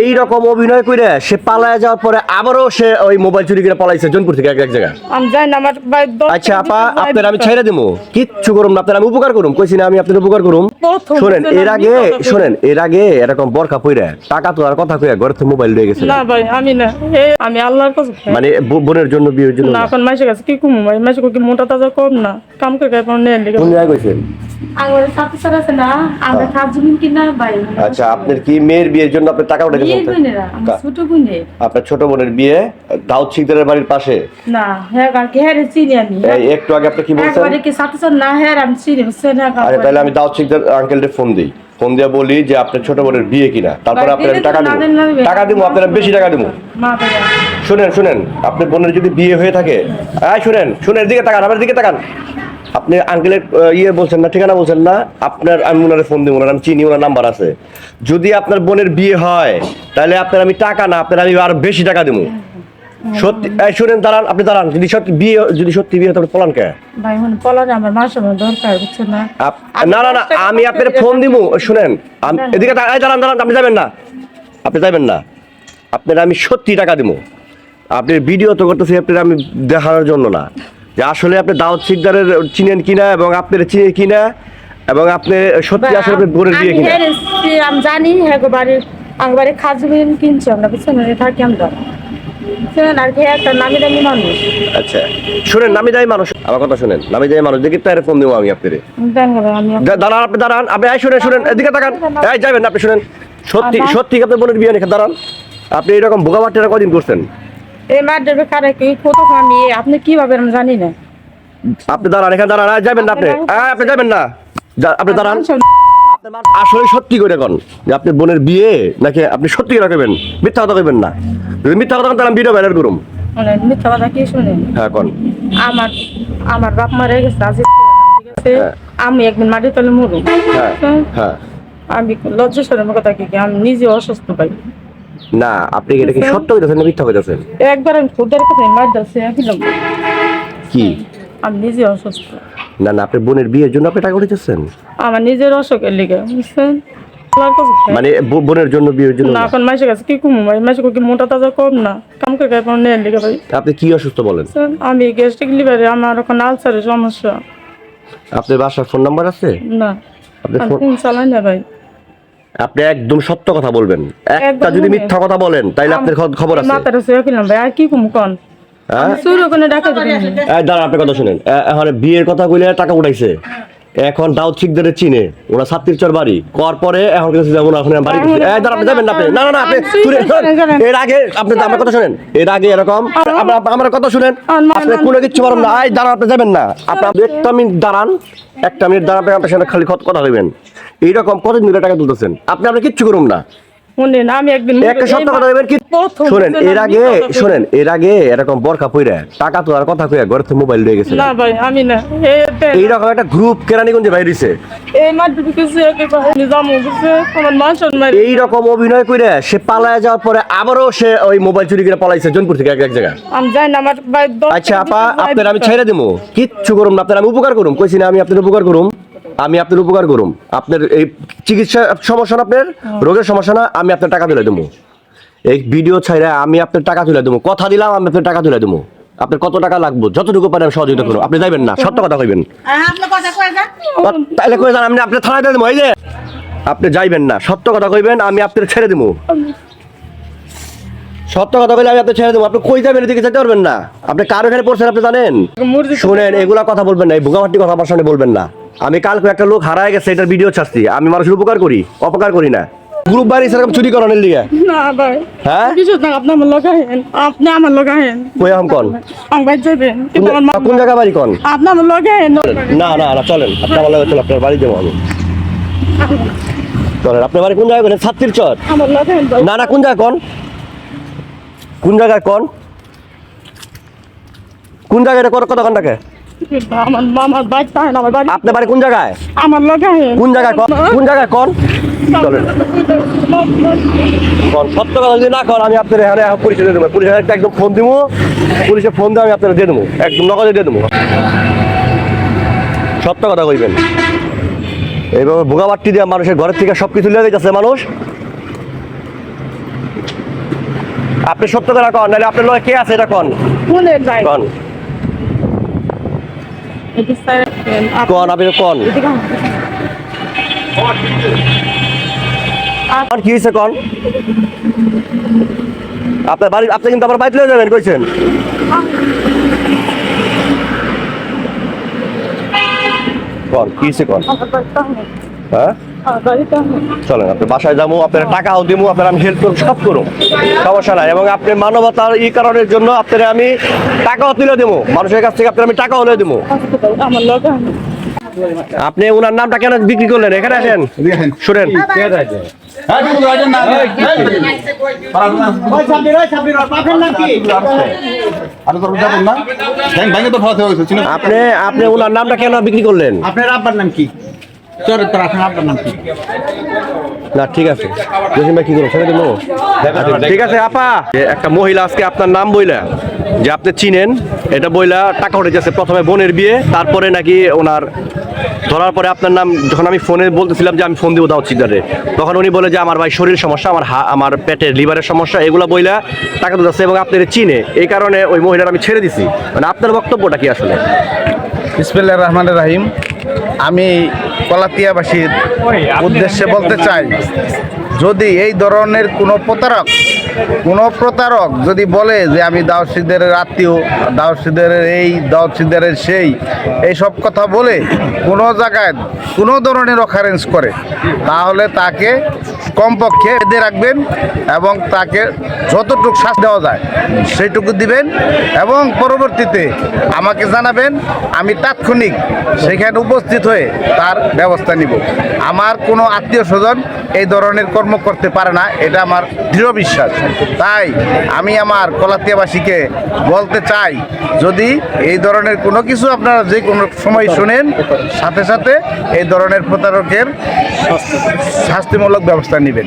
এই রকম অভিনয় করে সে পালায় যাওয়ার পরে আবারও সে ওই মোবাইল চুরি করে পালাইছে জনপুর থেকে এক এক জায়গায়। আমি জানি না আমার ভাই দশ আচ্ছা আপা আপনার আমি ছেড়ে দিবো কিচ্ছু করুম না আপনার আমি উপকার করুম। কইছি না আমি আপনার উপকার করুম। প্রথম শোনেন দিন এর আমি আগে কথা কই। শোনেন এর আগে এরকম বরখা পইরা টাকা তোলার কথা কইয়া ঘরে মোবাইল লয়ে গেছে। না ভাই আমি না এ আমি আল্লাহর কাছে মানে ব- বোনের জন্য বিয়ের জন্য না না। এখন মাসে কাছে কি কমু? ভাই মাসে কি মোটা তাজা কম না? কাম করে কোন জায়গায় কইছেন আমার সাথে সাথে আছে না আমরা কাজ জমিন কিনা ভাই। আচ্ছা আপনার কি মেয়ের বিয়ের জন্য আপনি টাকা আমার ছোট বোনের আপনার ছোট বোনের বিয়ে? দাউদ বাড়ির পাশে? না হ্যাঁ কাকে হ্যাঁ রে চিনি আমি। একটু আগে আপনি কি বলছেন? একবারে কি সাথে সাথে না হ্যাঁ আমি চিনি বুঝছেন হ্যাঁ আচ্ছা তাহলে আমি দাউদ আঙ্কেলকে ফোন দিই। ফোন দিয়ে বলি যে আপনার ছোট বোনের বিয়ে কিনা? তারপরে আপনার টাকা দিব। টাকা দিব আপনার বেশি টাকা দিব। শুনেন শুনেন আপনার বোনের যদি বিয়ে হয়ে থাকে এই শুনেন শুনেন দিকে তাকান আমার দিকে তাকান। আপনি আঙ্কেলের ইয়ে বলছেন না ঠিকানা বলছেন না আপনার আমি ওনারে ফোন দিব ওনার আমি চিনি ওনার নাম্বার আছে। যদি আপনার বোনের বিয়ে হয় তাহলে আপনার আমি টাকা না আপনার আমি আরও বেশি টাকা দেবো। সত্যি শুনেন দাঁড়ান আপনি দাঁড়ান যদি সত্যি বিয়ে যদি সত্যি বিয়ে তাহলে পলান কে? ভাই হন পলারে আমার মাসে দরকার বুঝছেন না? না না না আমি আপনার ফোন দিব শুনেন এদিকে দাঁড়ান দাঁড়ান আপনি যাবেন না। আপনি যাবেন না। আপনার আমি সত্যি টাকা দিব। আপনি ভিডিও তো করতেছি আপনার আমি দেখানোর জন্য না। যে আসলে আপনি দাউদ শিকদারের চিনেন কিনা এবং আপনার চিনে কিনা এবং আপনি সত্যি আসলে আপনার বোনের বিয়ে কিনা? হ্যাঁ আমি জানি হ্যাঁ গো বাড়ি আমার বাড়ি খাজ কিনছি আমরা বুঝছেন? থাকি আমরা। দামি আচ্ছা শুনেন নামি যাই মানুষ। আমার কথা শুনেন নামি যাই মানুষ দেখি তার ফোন দেবো আমি আপনার। দাঁড়ান আপনি দাঁড়ান আপনি শুনেন শুনেন এদিকে তাকান। এই যাবেন আপনি শুনেন। সত্যি সত্যি আপনার বোনের বিয়ে দাঁড়ান? আপনি এরকম বোকাবাট্টারা কদিন করছেন? এই মার দেবে কারে কি? কোথাও আমি আপনি কীভাবে আমি জানি না। আপনি দাঁড়ান এখানে দাঁড়ান যাবেন না আপনি। আপনি যাবেন না। আপনি দাঁড়ান। আসলে সত্যি করে কোন যে আপনার বোনের বিয়ে নাকি আপনি সত্যি করে করবেন? মিথ্যা কথা কইবেন না। যদি মিথ্যা কথা তাহলে আমি ভিডিও করুম। মানে মিথ্যা কথা কি শুনে হ্যাঁ কোন। আমার আমার বাপ মারা গেছে আজ ঠিক আছে? হ্যাঁ। আমি একদিন মাটির তলে মরু হ্যাঁ হ্যাঁ। আমি লজ্জা শরমের কথা কি, আমি নিজে অসুস্থ পাই। না আপনি এটা কি সত্য কইতেছেন না মিথ্যা কইতেছেন? একবার আমি খুদের কাছে মার যাচ্ছে একদম কি? আমি নিজে অসুস্থ। না না আপনার বোনের বিয়ের জন্য আপনি টাকা উঠেছেন আমার নিজের অসুখের লিগে বুঝছেন? মানে বোনের জন্য বিয়ের জন্য না। এখন মাসে কাছে কি কমু? মাসে কি মোটা তাজা কম না? কাম করে পাবো নেন লিগে ভাই। আপনি কি অসুস্থ বলেন? আমি গ্যাস্ট্রিক লিভারে আমার এখন আলসারের সমস্যা। আপনার বাসার ফোন নাম্বার আছে? না। আপনি ফোন চালাই না ভাই। আপনি একদম সত্য কথা বলবেন। একটা যদি মিথ্যা কথা বলেন তাইলে আপনার খবর আছে। মাথাটা শুয়ে ফেললাম ভাই আর কি কম কোন? হ্যাঁ? সুর ওখানে ডাকা দিবেন এই দাঁড়া আপনি কথা শুনেন। এখন বিয়ের কথা কইলে টাকা উঠাইছে। এখন দাউদ শিকদের চিনে ওরা সাত্তির চর বাড়ি। কর পরে এখন কাছে যাব না এখন বাড়ি। এই দাঁড়া আপনি যাবেন না আপনি। না না না আপনি। এর আগে আপনি তো আমার কথা শুনেন। এর আগে এরকম আমরা আমার কথা শুনেন। আপনি কোনো কিচ্ছু পারেন না। এই দাঁড়ান আপনি যাবেন না। আপনি একটা মিনিট দাঁড়ান। একটা মিনিট দাঁড়ান আপনি আপনার সাথে খালি কথা কথা হইবেন এইরকম কতদিন ধরে টাকা তুলতেছেন? আপনি আপনি কিচ্ছু করুন না। শুনেন আমি একদিন একটা সত্য কথা বলবেন কি? শোনেন এর আগে। শোনেন এর আগে এরকম বরখা পইরা টাকা তোলার কথা কইয়া ঘরে মোবাইল লয়ে গেছে। না ভাই আমি না এই। এইরকম একটা গ্রুপ কেরানীগঞ্জে এই কিছু একে বাহিনী জামু বুঝছে আমার মাসন মারি এইরকম অভিনয় করে সে পালায় যাওয়ার পরে আবারও সে ওই মোবাইল চুরি করে পালাইছে জনপুর থেকে এক এক জায়গায়। আমি জানি না আমার ভাই আচ্ছা আপা আপনার আমি দিতে। ছেড়ে দেবো কিচ্ছু করুম না আপনার আমি উপকার করুম। কইছি না আমি আপনার উপকার করুম। আমি আপনার উপকার করুম। আপনার এই চিকিৎসা সমস্যা না আপনার? রোগের সমস্যা না আমি আপনার টাকা তুলে দেবো এই ভিডিও ছাইরা আমি আপনার টাকা তুলে দেবো কথা দিলাম আমি আপনার টাকা তুলে দেবো আপনার কত টাকা লাগবে? যতটুকু পারে আমি সহযোগিতা করব আপনি যাইবেন না সত্য কথা কইবেন। তাহলে কই যান আমি আপনার থানায় দিয়ে দেবো এই যে। আপনি যাইবেন না সত্য কথা কইবেন আমি আপনার ছেড়ে দেবো সত্য কথা কইলে আমি আপনি ছেড়ে দেবো আপনি কই যাবেন এদিকে যেতে পারবেন না। আপনি কার এখানে পড়ছেন আপনি জানেন? শুনেন এগুলা কথা বলবেন না এই ভুগামাটি কথা আমার সামনে বলবেন না। আমি কালকে একটা লোক হারায় গেছে এটার ভিডিও ছাড়ছি। আমি মানুষের উপকার করি অপকার করি না। গ্রুপ বাড়ি সেরকম চুরি করানোর লিগে না ভাই। হ্যাঁ? কিছু না আপনি আমার লগাহেন আপনি আমার লগাহেন কই আম কন? ভাই যাবেন কিন্তু আমার মা কোন জায়গা বাড়ি কন? আপনি আমার লগাহেন না না না চলেন। আপনি আমার লাগে চলেন আপনার বাড়ি যাব আমি। চলেন আপনার বাড়ি কোন জায়গায় করেন ছাত্রীর চর। আমার ভাই। না না কোন জায়গা কন? কোন জায়গায় কন? কোন জায়গায় এটা কত কনটাকে আমার মামার বাইক তাহেন আমার বাড়ি আপনার বাড়ি কোন জায়গায়? আমার কোন জায়গায় কন কোন জায়গায় কন সত্য কথা যদি না কর আমি আপনার এখানে পুলিশে দিয়ে দেবো। পুলিশের একদম ফোন দিব পুলিশে ফোন দিয়ে আমি আপনার দিয়ে দেবো। একদম নগদে দিয়ে দেবো। সত্য কথা কইবেন। এইভাবে ভোগাবাট্টি দিয়ে মানুষের ঘরের থেকে সব কিছু লেগে যাচ্ছে মানুষ। আপনি সত্য কথা কন নাহলে আপনার লগে কে আছে এটা কন? কন এদিক side এ, আপ- কন আপনি কোন আর কি হয়েছে কোন আপনার বাড়ি আপনি কিন্তু আমার বাড়িতে যাবেন কইছেন কন কি হয়েছে কন। হ্যাঁ। চলেন আপনি বাসায় যাব আপনার টাকাও দিব আপনার আমি হেল্প করব সব করুন সমস্যা নাই এবং আপনি মানবতার এই কারণের জন্য আপনার আমি টাকাও তুলে দেবো। মানুষের কাছ থেকে আপনার আমি টাকাও তুলে দেবো। আপনি ওনার নামটা কেন বিক্রি করলেন? এখানে আসেন। শুনেন। আপনি আপনি ওনার নামটা কেন বিক্রি করলেন? আপনার আব্বার নাম কি? চরিত্র আপনার নাম কি? না ঠিক আছে। জসিম ভাই কি করব? ছেড়ে দেবো আচ্ছা, ঠিক আছে আপা। একটা মহিলা আজকে আপনার নাম বইলা যে আপনি চিনেন এটা বইলা টাকা উঠে যাচ্ছে প্রথমে বোনের বিয়ে তারপরে নাকি ওনার ধরার পরে আপনার নাম যখন আমি ফোনে বলতেছিলাম যে আমি ফোন দিব দাও চিদারে তখন উনি বলে যে আমার ভাই শরীর সমস্যা আমার হা- আমার পেটের লিভারের সমস্যা এগুলো বইলা টাকা তো যাচ্ছে এবং আপনার চিনে। এই কারণে ওই মহিলার আমি ছেড়ে দিছি। মানে আপনার বক্তব্যটা কি আসলে? ইসমিল্লাহ রহমান রাহিম। আমি কলাতিয়াবাসীর উদ্দেশ্যে বলতে চাই যদি এই ধরনের কোনো প্রতারক কোনো প্রতারক যদি বলে যে আমি দাউদ সিদ্দারের আত্মীয় দাউদ সিদ্দারের এই দাউদ সিদ্দারের সেই এইসব কথা বলে কোনো জায়গায় কোনো ধরনের অকারেন্স করে, তাহলে তাকে কমপক্ষে বেঁধে রাখবেন এবং তাকে যতটুকু শ্বাস দেওয়া যায় সেইটুকু দিবেন এবং পরবর্তীতে আমাকে জানাবেন, আমি তাৎক্ষণিক সেখানে উপস্থিত হয়ে তার ব্যবস্থা নিব। আমার কোনো আত্মীয় স্বজন এই ধরনের কর্ম করতে পারে না, এটা আমার দৃঢ় বিশ্বাস। তাই আমি আমার কলাতিয়াবাসীকে বলতে চাই, যদি এই ধরনের কোনো কিছু আপনারা যে কোনো সময় শুনেন, সাথে সাথে এই ধরনের প্রতারকের শাস্তিমূলক ব্যবস্থা নেবেন।